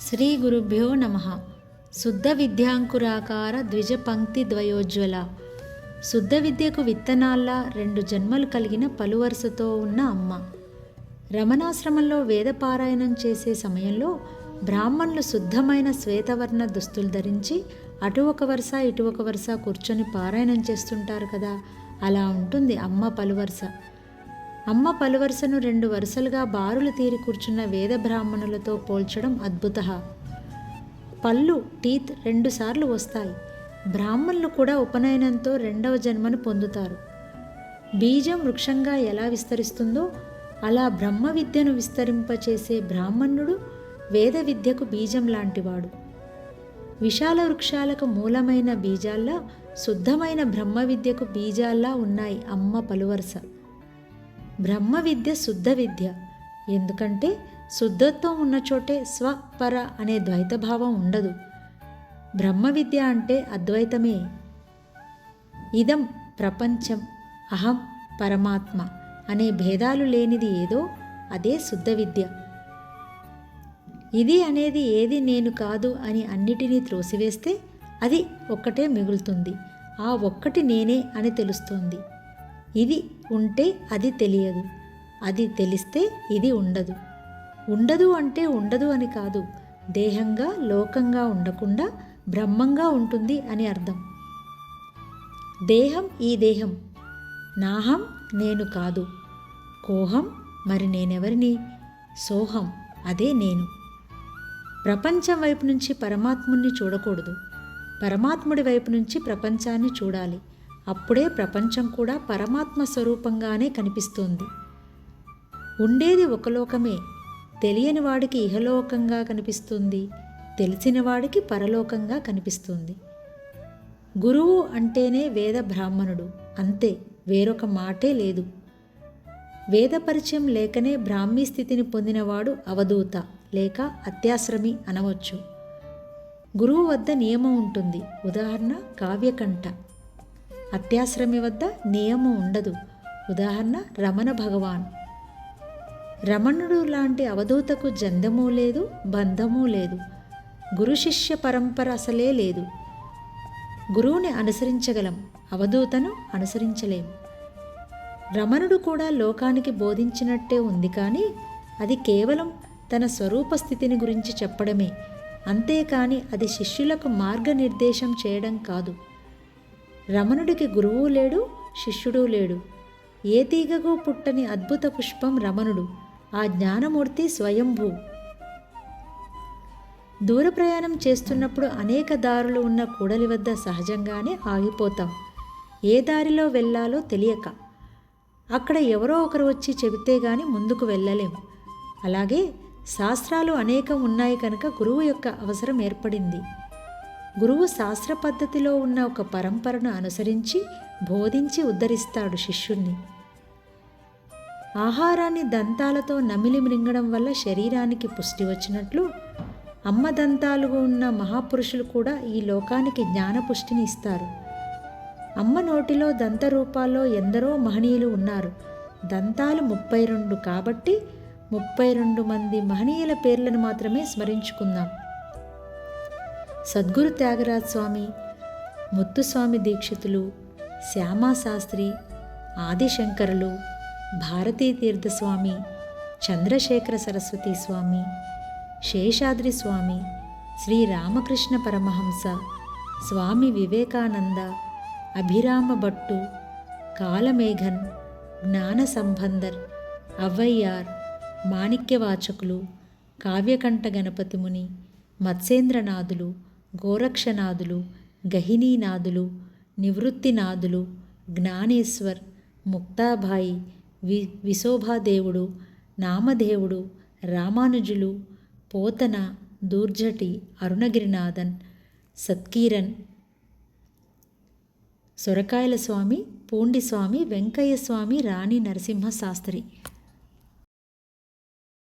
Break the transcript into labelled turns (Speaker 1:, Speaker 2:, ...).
Speaker 1: శ్రీ గురుభ్యో నమ. శుద్ధ విద్యాంకురాకార ద్విజ పంక్తి ద్వయోజ్వల శుద్ధ విద్యకు విత్తనాల్లా రెండు జన్మలు కలిగిన పలువరుసతో ఉన్న అమ్మ. రమణాశ్రమంలో వేదపారాయణం చేసే సమయంలో బ్రాహ్మణులు శుద్ధమైన శ్వేతవర్ణ దుస్తులు ధరించి అటు ఒక వరుస ఇటు ఒక వరుస కూర్చొని పారాయణం చేస్తుంటారు కదా. అలా ఉంటుంది అమ్మ పలువరుస. అమ్మ పలువరుసను రెండు వరుసలుగా బారులు తీరి కూర్చున్న వేద బ్రాహ్మణులతో పోల్చడం అద్భుత. పళ్ళు టీత్ రెండుసార్లు వస్తాయి. బ్రాహ్మణులు కూడా ఉపనయనంతో రెండవ జన్మను పొందుతారు. బీజం వృక్షంగా ఎలా విస్తరిస్తుందో అలా బ్రహ్మ విద్యను విస్తరింపచేసే బ్రాహ్మణుడు వేద విద్యకు బీజం లాంటివాడు. విశాల వృక్షాలకు మూలమైన బీజాల్లా శుద్ధమైన బ్రహ్మ విద్యకు బీజాల్లా ఉన్నాయి అమ్మ పలువరుస. బ్రహ్మ విద్య శుద్ధ విద్య. ఎందుకంటే శుద్ధత్వం ఉన్న చోటే స్వపర అనే ద్వైతభావం ఉండదు. బ్రహ్మ విద్య అంటే అద్వైతమే. ఇదం ప్రపంచం అహం పరమాత్మ అనే భేదాలు లేనిది ఏదో అదే శుద్ధ విద్య. ఇది అనేది ఏది నేను కాదు అని అన్నిటినీ త్రోసివేస్తే అది ఒక్కటే మిగులుతుంది. ఆ ఒక్కటి నేనే అని తెలుస్తోంది. ఇది ఉంటే అది తెలియదు. అది తెలిస్తే ఇది ఉండదు. ఉండదు అంటే ఉండదు అని కాదు. దేహంగా లోకంగా ఉండకుండా బ్రహ్మంగా ఉంటుంది అని అర్థం. దేహం ఈ దేహం. నాహం నేను కాదు. కోహం మరి నేనెవరిని? సోహం అదే నేను. ప్రపంచం వైపు నుంచి పరమాత్ముణ్ణి చూడకూడదు. పరమాత్ముడి వైపు నుంచి ప్రపంచాన్ని చూడాలి. అప్పుడే ప్రపంచం కూడా పరమాత్మ స్వరూపంగానే కనిపిస్తుంది. ఉండేది ఒక లోకమే. తెలియని వాడికి ఇహలోకంగా కనిపిస్తుంది. తెలిసిన వాడికి పరలోకంగా కనిపిస్తుంది. గురువు అంటేనే వేద బ్రాహ్మణుడు. అంతే వేరొక మాటే లేదు. వేద పరిచయం లేకనే బ్రాహ్మీ స్థితిని పొందినవాడు అవధూత లేక అత్యాశ్రమి అనవచ్చు. గురువు వద్ద నియమం ఉంటుంది. ఉదాహరణ కావ్యకంఠ. అత్యాశ్రమి వద్ద నియమం ఉండదు. ఉదాహరణ రమణ భగవాన్. రమణుడు లాంటి అవధూతకు జందము లేదు బంధము లేదు. గురు శిష్య పరంపర అసలే లేదు. గురువుని అనుసరించగలం అవధూతను అనుసరించలేం. రమణుడు కూడా లోకానికి బోధించినట్టే ఉంది కానీ అది కేవలం తన స్వరూప స్థితిని గురించి చెప్పడమే. అంతేకాని అది శిష్యులకు మార్గనిర్దేశం చేయడం కాదు. రమణుడికి గురువు లేడు శిష్యుడు లేడు. ఏ తీగకు పుట్టని అద్భుత పుష్పం రమణుడు? ఆ జ్ఞానమూర్తి స్వయంభూ. దూర ప్రయాణం చేస్తున్నప్పుడు అనేక దారులు ఉన్న కూడలి వద్ద సహజంగానే ఆగిపోతాం. ఏ దారిలో వెళ్ళాలో తెలియక. అక్కడ ఎవరో ఒకరు వచ్చి చెబితే గాని ముందుకు వెళ్ళలేం. అలాగే శాస్త్రాలు అనేకం ఉన్నాయి కనుక గురువు యొక్క అవసరం ఏర్పడింది. గురువు శాస్త్ర పద్ధతిలో ఉన్న ఒక పరంపరను అనుసరించి బోధించి ఉద్ధరిస్తాడు శిష్యుణ్ణి. ఆహారాన్ని దంతాలతో నమిలి మృంగడం వల్ల శరీరానికి పుష్టి వచ్చినట్లు అమ్మ దంతాలు ఉన్న మహాపురుషులు కూడా ఈ లోకానికి జ్ఞానపుష్టిని ఇస్తారు. అమ్మ నోటిలో దంత రూపాల్లో ఎందరో మహనీయులు ఉన్నారు. దంతాలు ముప్పై రెండు కాబట్టి ముప్పై రెండు మంది మహనీయుల పేర్లను మాత్రమే స్మరించుకుందాం. సద్గురు త్యాగరాజ్ స్వామి ముత్తుస్వామి దీక్షితులు శ్యామాశాస్త్రి ఆదిశంకరులు భారతీ తీర్థస్వామి చంద్రశేఖర సరస్వతి స్వామి శేషాద్రి స్వామి శ్రీ రామకృష్ణ పరమహంస స్వామి వివేకానంద అభిరామ భట్టు కాలమేఘన్ జ్ఞాన సంబంధర్ అవ్వయ్యార్ మాణిక్యవాచకులు కావ్యకంఠ గణపతిముని మత్స్యేంద్రనాథులు గోరక్షనాథులు గహినీనాథులు నివృత్తినాథులు జ్ఞానేశ్వర్ ముక్తాబాయి వి విశోభాదేవుడు నామదేవుడు రామానుజులు పోతన దూర్జటి అరుణగిరినాథన్ సత్కీరన్ సొరకాయల స్వామి పూండి స్వామి వెంకయ్య స్వామి రాణి నరసింహ శాస్త్రి.